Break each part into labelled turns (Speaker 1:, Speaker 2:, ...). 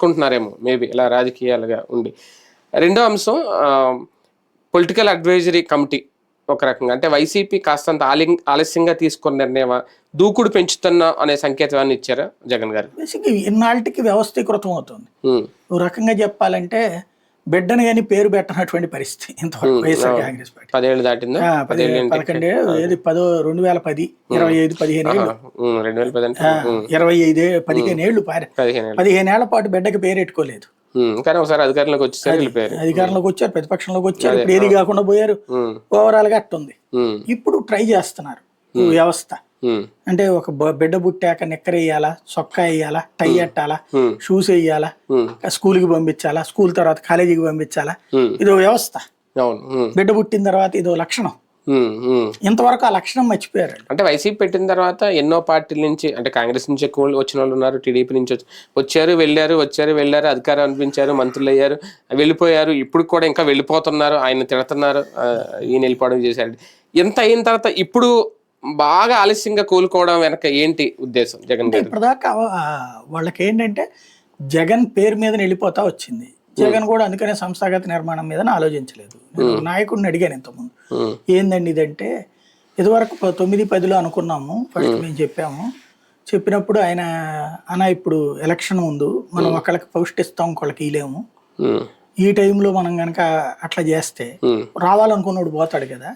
Speaker 1: పెంచుకుంటున్నారేమో maybe ఇలా రాజకీయాలుగా ఉండి. రెండో అంశం పొలిటికల్ అడ్వైజరీ కమిటీ ఒక రకంగా. అంటే వైసీపీ కాస్తంత ఆలి ఆలస్యంగా తీసుకున్న నిర్ణయమా? దూకుడు పెంచుతున్నా అనే సంకేతాన్ని ఇచ్చారా జగన్ గారు
Speaker 2: ఇన్నాళ్ళకి వ్యవస్థీకృతం అవుతుంది ఓ రకంగా చెప్పాలంటే బిడ్డను కానీ పేరు పెట్టనటువంటి పరిస్థితి ఇంతవరకు వైఎస్ఆర్ కాంగ్రెస్ పార్టీ.
Speaker 1: పదేళ్ళు దాటిందా?
Speaker 2: పదకొండు ఏది? పదో రెండు వేల పది ఇరవై ఐదు పదిహేను ఏళ్ళు. ఇరవై ఐదు పదిహేను ఏళ్ళు
Speaker 1: పదిహేను ఏళ్ళ
Speaker 2: పాటు బిడ్డకి పేరు పెట్టుకోలేదు.
Speaker 1: కానీ ఒకసారి అధికారంలోకి వెళ్ళిపోయారు.
Speaker 2: అధికారంలోకి వచ్చారు ప్రతిపక్షంలోకి వచ్చారు ఇప్పుడు ఏది కాకుండా పోయారు. ఓవరాల్గా అట్టుంది. ఇప్పుడు ట్రై చేస్తున్నారు. వ్యవస్థ. అంటే ఒక బిడ్డ పుట్టాక నిక్కర వేయాలా చొక్కా వేయాలా టై కట్టాలా
Speaker 1: ఉమ్,
Speaker 2: షూస్ వేయాలా
Speaker 1: ఉమ్,
Speaker 2: స్కూల్కి పంపించాలా స్కూల్ తర్వాత కాలేజీకి పంపించాలా ఇదో వ్యవస్థ. బిడ్డ పుట్టిన తర్వాత ఇదో లక్షణం. ఇంతవరకు ఆ లక్షణం మర్చిపోయారు.
Speaker 1: అంటే వైసీపీ పెట్టిన తర్వాత ఎన్నో పార్టీల నుంచి అంటే కాంగ్రెస్ నుంచి ఎక్కువ వచ్చిన వాళ్ళు ఉన్నారు టీడీపీ నుంచి వచ్చి- వచ్చారు వెళ్ళారు వచ్చారు వెళ్ళారు అధికారం అనిపించారు మంత్రులు అయ్యారు వెళ్ళిపోయారు ఇప్పుడు కూడా ఇంకా వెళ్ళిపోతున్నారు ఆయన తిడుతున్నారు ఈయన వెళ్ళిపోవడం చేశారు ఎంత అయిన తర్వాత ఇప్పుడు బాగా ఆలస్యంగా కోలుకోవడం వెనక ఏంటి ఉద్దేశం? జగన్
Speaker 2: ఇప్పటిదాకా వాళ్ళకి ఏంటంటే జగన్ పేరు మీద వెళ్ళిపోతా వచ్చింది. జగన్ కూడా అందుకనే సంస్థాగత నిర్మాణం మీద ఆలోచించలేదు. నాయకుడిని అడిగాను ఇంతకుముందు. ఏందండి ఇదంటే ఇదివరకు తొమ్మిది పదిలో అనుకున్నాము ఫస్ట్ మేము. చెప్పాము. చెప్పినప్పుడు ఆయన అన్న ఇప్పుడు ఎలక్షన్ ముందు మనం ఒకళ్ళకి పోస్ట్ ఇస్తాం ఇంకొకళ్ళకి ఇలేము ఈ టైంలో మనం గనక అట్లా చేస్తే రావాలనుకున్నోడు పోతాడు కదా.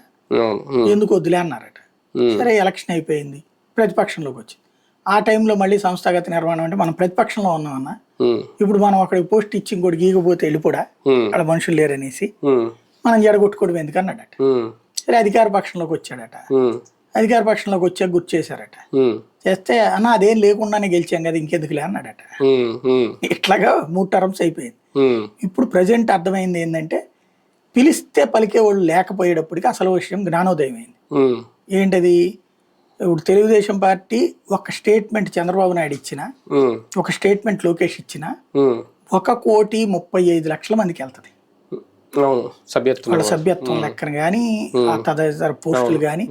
Speaker 2: ఎందుకు వద్దులే అన్నారట. సరే ఎలక్షన్ అయిపోయింది. ప్రతిపక్షంలోకి వచ్చింది. ఆ టైంలో మళ్ళీ సంస్థాగత నిర్మాణం అంటే మనం ప్రతిపక్షంలో ఉన్నామన్న ఇప్పుడు మనం అక్కడికి పోస్ట్ ఇచ్చి ఇంకోటి గీకపోతే వెళ్ళిపోడా అక్కడ మనుషులు లేరనేసి మనం జడగొట్టుకోవడం ఎందుకన్నాడట? సరే అధికార పక్షంలోకి వచ్చాడట. అధికార పక్షంలోకి వచ్చాక గుర్తు చేశారట. చేస్తే అన్న అదేం లేకుండానే గెలిచాం కదా ఇంకెందుకులే అన్నాడట. ఇట్లాగా మూడు టర్మ్స్ అయిపోయింది. ఇప్పుడు ప్రజెంట్ అర్థమైంది ఏంటంటే పిలిస్తే పలికే వాళ్ళు లేకపోయేటప్పటికి అసలు విషయం జ్ఞానోదయం అయింది ఏంటది? ఇప్పుడు తెలుగుదేశం పార్టీ ఒక స్టేట్మెంట్ చంద్రబాబు నాయుడు ఇచ్చిన ఒక స్టేట్మెంట్ లోకేష్ ఇచ్చిన ఒక కోటి ముప్పై ఐదు లక్షల మందికి వెళ్తది.
Speaker 1: సభ్యత్వం
Speaker 2: లెక్కన కానీ తదితర పోస్టులు కానీ